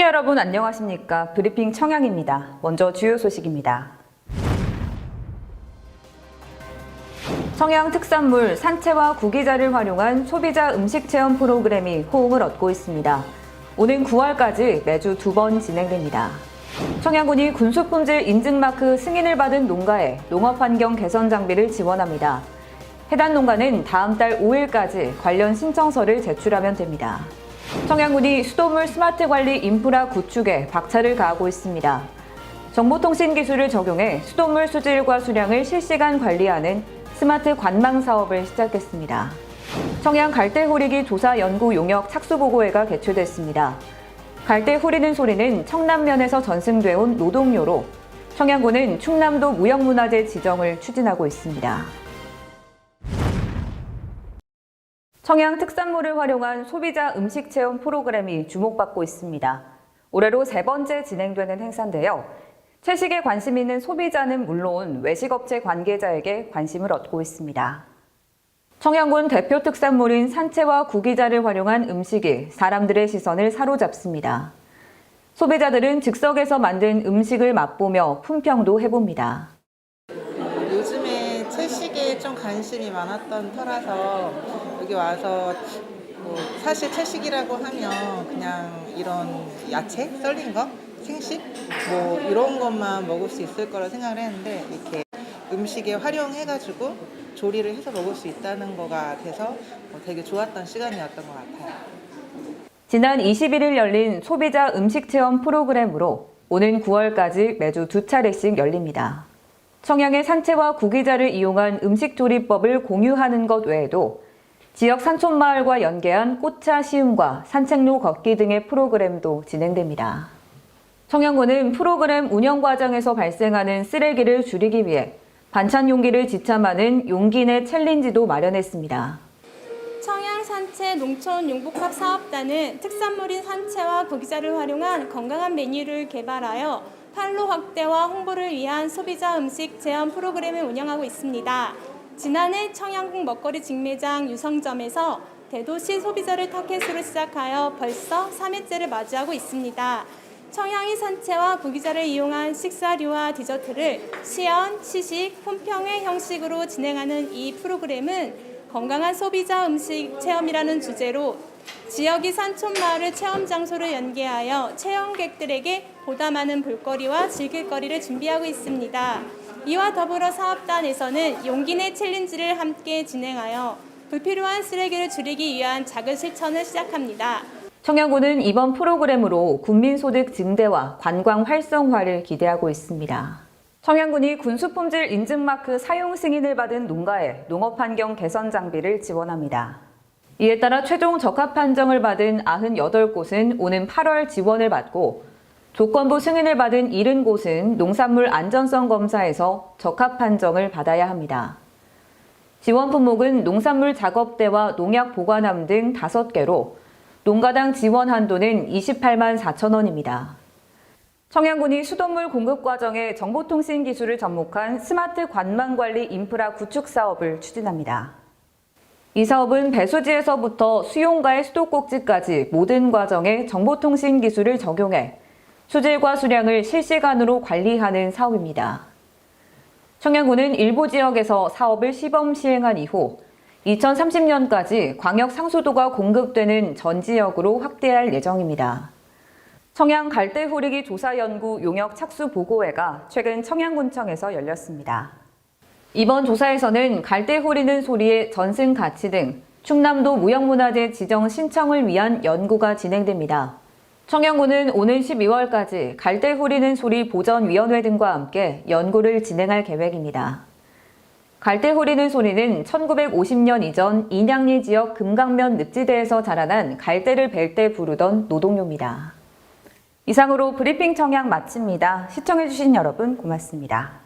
시청자 여러분 안녕하십니까? 브리핑 청양입니다. 먼저 주요 소식입니다. 청양 특산물 산채와 구기자를 활용한 소비자 음식 체험 프로그램이 호응을 얻고 있습니다. 오는 9월까지 매주 두 번 진행됩니다. 청양군이 군수품질 인증마크 승인을 받은 농가에 농업환경 개선 장비를 지원합니다. 해당 농가는 다음 달 5일까지 관련 신청서를 제출하면 됩니다. 청양군이 수돗물 스마트 관리 인프라 구축에 박차를 가하고 있습니다. 정보통신 기술을 적용해 수돗물 수질과 수량을 실시간 관리하는 스마트 관망 사업을 시작했습니다. 청양 갈대 호리기 조사 연구 용역 착수 보고회가 개최됐습니다. 갈대 후리는 소리는 청남면에서 전승돼 온 노동요로 청양군은 충남도 무형문화재 지정을 추진하고 있습니다. 청양 특산물을 활용한 소비자 음식 체험 프로그램이 주목받고 있습니다. 올해로 세 번째 진행되는 행사인데요. 채식에 관심 있는 소비자는 물론 외식업체 관계자에게 관심을 얻고 있습니다. 청양군 대표 특산물인 산채와 구기자를 활용한 음식이 사람들의 시선을 사로잡습니다. 소비자들은 즉석에서 만든 음식을 맛보며 품평도 해봅니다. 관심이 많았던 터라서 여기 와서 뭐 사실 채식이라고 하면 그냥 이런 야채 썰린 거 생식 뭐 이런 것만 먹을 수 있을 거라 생각을 했는데 이렇게 음식에 활용해가지고 조리를 해서 먹을 수 있다는 거가 돼서 뭐 되게 좋았던 시간이었던 것 같아요. 지난 21일 열린 소비자 음식 체험 프로그램으로 오는 9월까지 매주 두 차례씩 열립니다. 청양의 산채와 구기자를 이용한 음식 조리법을 공유하는 것 외에도 지역 산촌마을과 연계한 꽃차 시음과 산책로 걷기 등의 프로그램도 진행됩니다. 청양군은 프로그램 운영 과정에서 발생하는 쓰레기를 줄이기 위해 반찬 용기를 지참하는 용기 내 챌린지도 마련했습니다. 청양 산채 농촌 용복합 사업단은 특산물인 산채와 고기자를 활용한 건강한 메뉴를 개발하여 판로 확대와 홍보를 위한 소비자 음식 체험 프로그램을 운영하고 있습니다. 지난해 청양국 먹거리 직매장 유성점에서 대도시 소비자를 타겟으로 시작하여 벌써 3회째를 맞이하고 있습니다. 청양이 산채와 구기자를 이용한 식사류와 디저트를 시연, 시식, 품평회 형식으로 진행하는 이 프로그램은 건강한 소비자 음식 체험이라는 주제로 지역이 산촌 마을을 체험 장소로 연계하여 체험객들에게 보다 많은 볼거리와 즐길거리를 준비하고 있습니다. 이와 더불어 사업단에서는 용기 내 챌린지를 함께 진행하여 불필요한 쓰레기를 줄이기 위한 작은 실천을 시작합니다. 청양군은 이번 프로그램으로 군민소득 증대와 관광 활성화를 기대하고 있습니다. 청양군이 군수품질 인증마크 사용 승인을 받은 농가에 농업환경 개선 장비를 지원합니다. 이에 따라 최종 적합 판정을 받은 98곳은 오는 8월 지원을 받고 조건부 승인을 받은 70곳은 농산물 안전성 검사에서 적합 판정을 받아야 합니다. 지원 품목은 농산물 작업대와 농약 보관함 등 5개로 농가당 지원 한도는 28만 4천 원입니다. 청양군이 수돗물 공급 과정에 정보통신 기술을 접목한 스마트 관망 관리 인프라 구축 사업을 추진합니다. 이 사업은 배수지에서부터 수용가의 수도꼭지까지 모든 과정에 정보통신 기술을 적용해 수질과 수량을 실시간으로 관리하는 사업입니다. 청양군은 일부 지역에서 사업을 시범 시행한 이후 2030년까지 광역 상수도가 공급되는 전 지역으로 확대할 예정입니다. 청양 갈대 호리기 조사 연구 용역 착수 보고회가 최근 청양군청에서 열렸습니다. 이번 조사에서는 갈대호리는 소리의 전승 가치 등 충남도 무형문화재 지정 신청을 위한 연구가 진행됩니다. 청양군은 오는 12월까지 갈대호리는 소리 보전위원회 등과 함께 연구를 진행할 계획입니다. 갈대호리는 소리는 1950년 이전 인양리 지역 금강면 늪지대에서 자라난 갈대를 벨 때 부르던 노동요입니다. 이상으로 브리핑 청양 마칩니다. 시청해주신 여러분 고맙습니다.